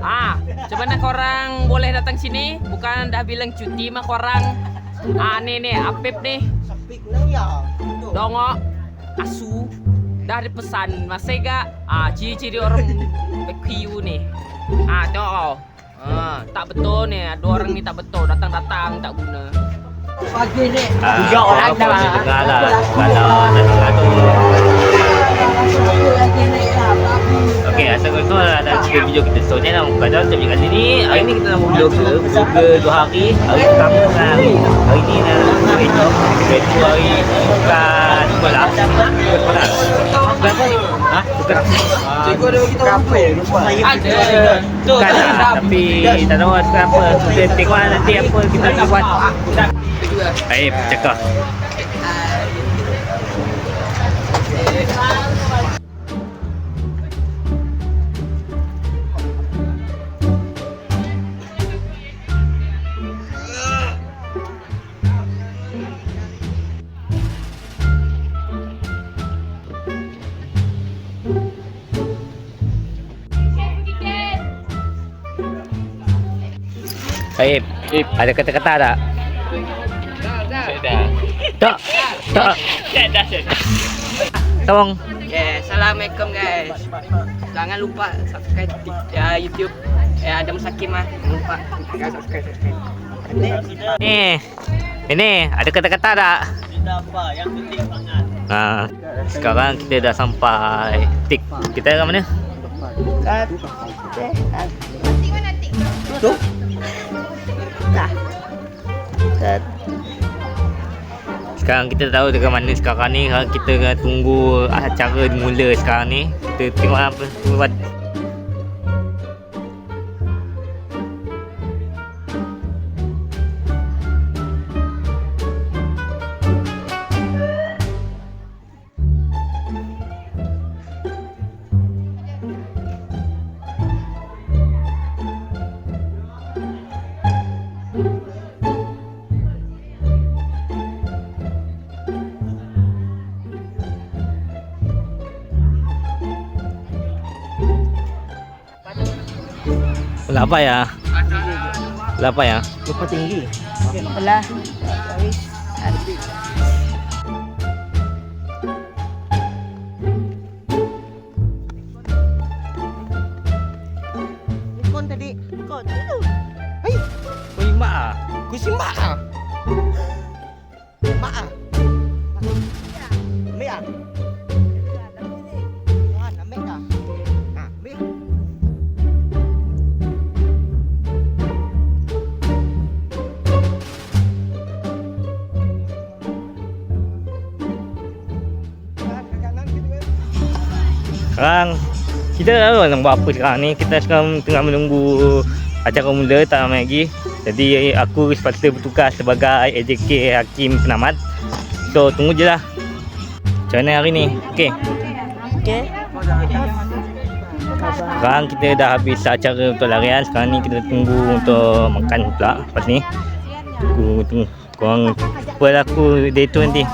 Ah, coba nak korang boleh datang sini. Bukan dah bilang cuti mah korang. Ah, ni ni Apip nih. Sapik nang ya. Dongok asu dah dipesan masih gak ah ciri-ciri orang PQ nih ah tengok ah tak betul nih ada orang ni tak betul datang-datang tak guna Pagi ni. Ah, Tiga orang dah. Dengar lah Kalau nak tu Cerita video kita So, ni nama Kadang Tapi kali ni Hari ni kita nak buat vlogger Vlogger dua hari. Hari pertama dengan hari Hari ni nak Hari tu. Hari tu hari Bukan Sekolah. Bukan sekolah. Bukan apa? Ha? Bukan cikgu ada bagi tahu apa? Lupa. ada. tu Bukan lah Tapi Tak tahu sekarang apa. Kita tengok lah nanti apa Kita nak buat. Baik, cakap Baik, ada kata-kata tak? Tak. Tak. Tolong. yeah, assalamualaikum guys jangan lupa subscribe di ya, YouTube ya ada Musakim mah jangan lupa guys subscribe subscribe Ni. Ini ada kata-kata tak? Tidak apa. Yang penting pangan. Ha, sekarang kita dah sampai tik. Kita kat mana? Tu. Sekarang kita tahu dekat mana sekarang ni. Kita tunggu acara mula sekarang ni. Kita tengok apa buat. Apa ya? Apa ya? Lupa tinggi. Alah Kon tadi. Kon. Itu. Kau imak ah. Ku si Sekarang kita tak tahu nak buat apa sekarang ni. Kita sekarang tengah menunggu acara mula tak lama lagi. Jadi aku sepatutnya bertugas sebagai AJK Hakim Penamat. So tunggu je lah. Macam mana hari ni? Okey. Okey. Sekarang kita dah habis acara untuk larian. Sekarang ni kita tunggu untuk makan pula lepas ni. Aku tunggu. Korang apa lah aku day tu nanti.